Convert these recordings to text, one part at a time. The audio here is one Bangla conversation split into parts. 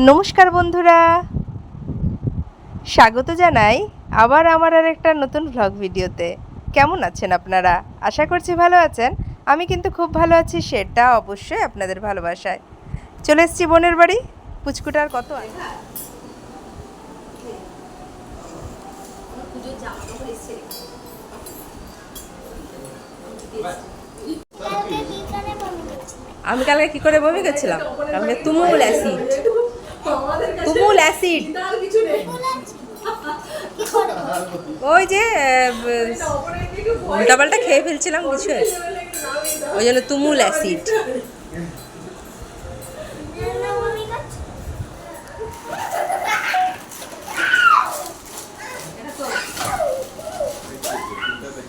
নমস্কার বন্ধুরা। স্বাগত জানাই আবার আমার আর একটা নতুন ভ্লগ ভিডিওতে। কেমন আছেন আপনারা? আশা করছি ভালো আছেন। আমি কিন্তু খুব ভালো আছি, সেটা অবশ্যই আপনাদের ভালোবাসায়। চলে এসেছি বোনের বাড়ি। পুচকুটার কত আছে? আমি কালকে কি করে বমি গেছিলাম কালকে তুমুল অ্যাসিড তুমুল অ্যাসিড। ওই যে উল্টা পাল্টা খেয়ে ফেলছিলাম কিছু ওই জন্য তুমুল অ্যাসিড ভালো আমি বলি সব রকমের তো পড়ে এই রঙের তো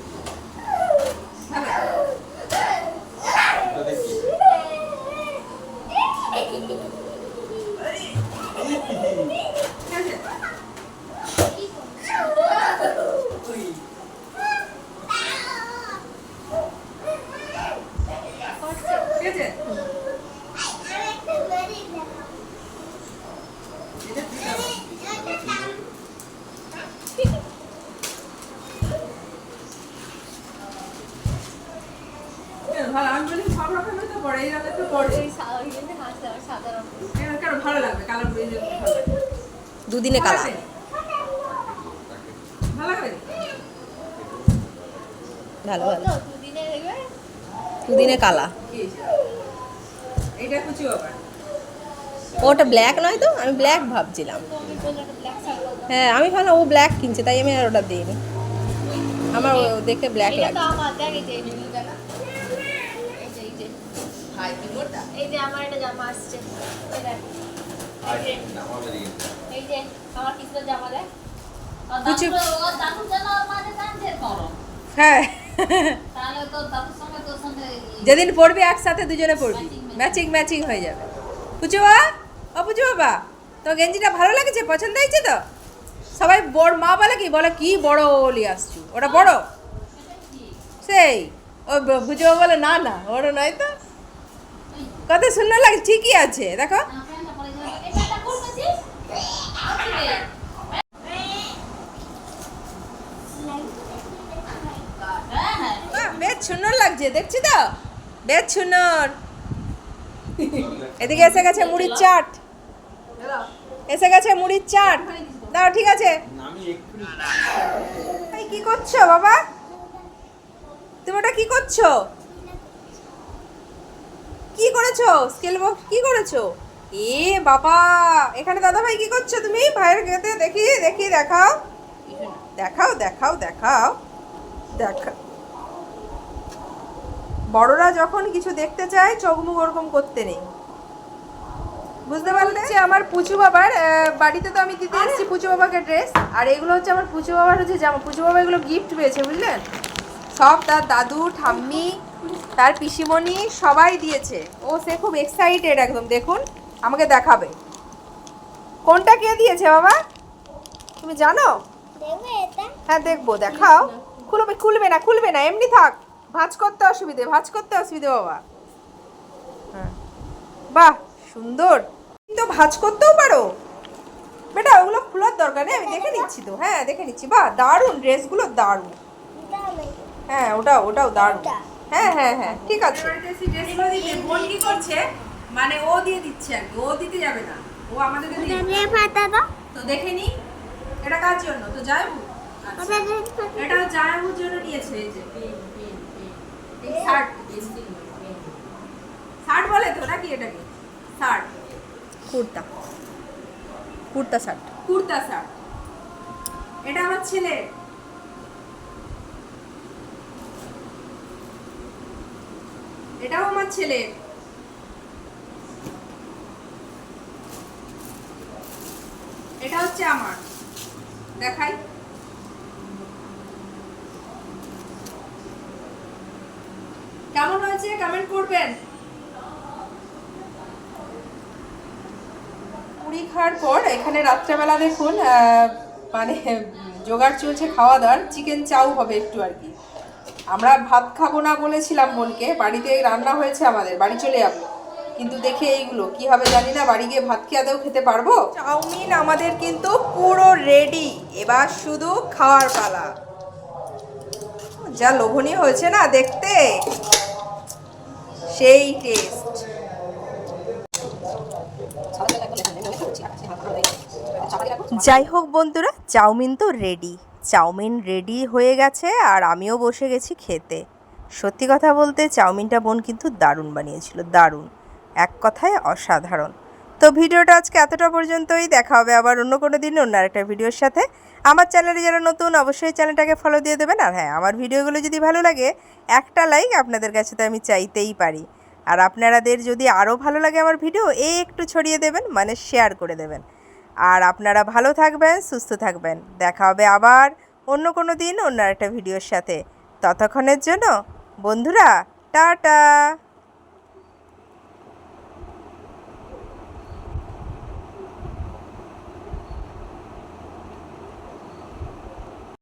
পড়ে কেন ভালো লাগবে কালার দুদিনে লাগবে? ভালো ভালো দুদিনে কালা এইটা কুচি আবার। ওটা ব্ল্যাক নয় তো? আমি ব্ল্যাক ভাবছিলাম। হ্যাঁ আমি ভাবলাম ও ব্ল্যাক কিনছে তাই আমি আর ওটা দিইনি। আমার ও দেখে ব্ল্যাক লাগে এই যে আমার একটা জামা আসছে। এই যে আমার কিসের জামা দেখ। হ্যাঁ। তাহলে তোর দাদুর সঙ্গে যেদিন পড়বি একসাথে দুজনে পড়বি। ম্যাচিং ম্যাচিং হয়ে যাবে। পুচু বাবা? ও পুচু বাবা, তো গেঞ্জিটা ভালো লাগছে? পছন্দ হয়েছে তো? সবাই বড় মা বলে কি? বলে, কি বড় ওলি আসছু? ওটা বড়? সেই। ও বাবা বলে, না না ওটা নয় তো। কত সুন্দর লাগে, ঠিকই আছে। দেখো। বেশ সুন্দর লাগছে, দেখছি তো? বেশ সুন্দর এদিকে এসে গেছে মুড়ির চাট। এসে গেছে মুড়ির চাট। দাও, ঠিক আছে। কি করছ বাবা? তুমি ওটা কি করছ? কি করেছ? স্কেল বক্স কি করেছ? এ বাবা, এখানে দাদা ভাই কি করছ তুমি? ভাইয়ের গেতে দেখি দেখি, দেখাও। দেখাও দেখাও দেখাও। দেখা বড়রা যখন কিছু দেখতে চায় চোখ মুখ ওরকম করতে নেই। বুঝতে পারলে? যে আমার পুচু বাবার বাড়িতে তো আমি দিতে এসেছি পুচু বাবাকে ড্রেস আর এগুলো হচ্ছে আমার পুচু বাবার হচ্ছে জামা। পুচু বাবা এগুলো গিফট পেয়েছে বুঝলেন? সব তার দাদু ঠাম্মি তার পিসিমণি সবাই দিয়েছে। ও সে খুব এক্সাইটেড একদম। দেখুন আমাকে দেখাবে। কোনটা কে দিয়েছে বাবা? তুমি জানো? হ্যাঁ দেখব। দেখাও। খুলবে খুলবে না খুলবে না। এমনি থাক। ভাঁজ করতে অসুবিধে ভাঁজ করতে অসুবিধে বাবা। হ্যাঁ। বাহ সুন্দর। তো ভাঁজ করতেও পারো। বেটা ওগুলো খোলার দরকার নেই আমি দেখে নিচ্ছি তো। হ্যাঁ দেখে নিচ্ছি। বাহ দারুণ ড্রেসগুলো দারুণ। হ্যাঁ ওটাও ওটাও দারুণ। হ্যাঁ হ্যাঁ হ্যাঁ ঠিক আছে। ড্রেসগুলো দিতে বোন কি করছে? মানে ও দিয়ে দিচ্ছে আর কি ও দিতে যাবে না। ও আমাদেরকে দিয়ে তো দেখে নি এটা কার জন্য? তো যাইবু আচ্ছা এটা জায়াবুর জন্য নিয়েছে এই যে। শার্ট শার্ট বলে তো নাকি এটাকে? Shirt kurta. Kurta shirt kurta shirt এটা আমার ছেলে। এটাও আমার ছেলে। এটা হচ্ছে আমার। দেখাই কেমন হয়েছে কমেন্ট করবেন? মুড়ি খাওয়ার পর এখানে রাত্রেবেলা দেখুন মানে জোগাড় চলছে খাওয়া দাওয়ার চিকেন চাউ হবে একটু আর কি। আমরা ভাত খাব না বলেছিলাম বোনকে বাড়িতে রান্না হয়েছে আমাদের, বাড়ি চলে যাব। কিন্তু দেখি এইগুলো, কি হবে জানি না, বাড়ি গিয়ে ভাত খেয়ে আদেও খেতে পারব? চাউমিন আমাদের কিন্তু পুরো রেডি এবার শুধু খাওয়ার পালা। যা লোভনীয় হয়েছে না দেখতে। সেই টেস্ট যাই হোক বন্ধুরা, চাউমিন তো রেডি চাউমিন রেডি হয়ে গেছে আর আমিও বসে গেছি খেতে। সত্যি কথা বলতে, চাউমিনটা বোন কিন্তু দারুণ বানিয়েছিল, দারুণ। এক কথায় অসাধারণ। তো ভিডিওটা আজকে এতটা পর্যন্তই। দেখা হবে আবার অন্য কোনো দিন, অন্য একটা ভিডিওর সাথে। আমার চ্যানেলে যারা নতুন, অবশ্যই চ্যানেলটাকে ফলো দিয়ে দেবেন। আর হ্যাঁ আমার ভিডিওগুলো যদি ভালো লাগে, একটা লাইক আপনাদের কাছে তো আমি চাইতেই পারি। আর আপনারাদের যদি আরও ভালো লাগে আমার ভিডিও এই একটু ছড়িয়ে দেবেন মানে শেয়ার করে দেবেন। আর আপনারা ভালো থাকবেন, সুস্থ থাকবেন। দেখা হবে আবার অন্য কোনো দিন, অন্য একটা ভিডিওর সাথে। ততক্ষণের জন্য, বন্ধুরা, টাটা!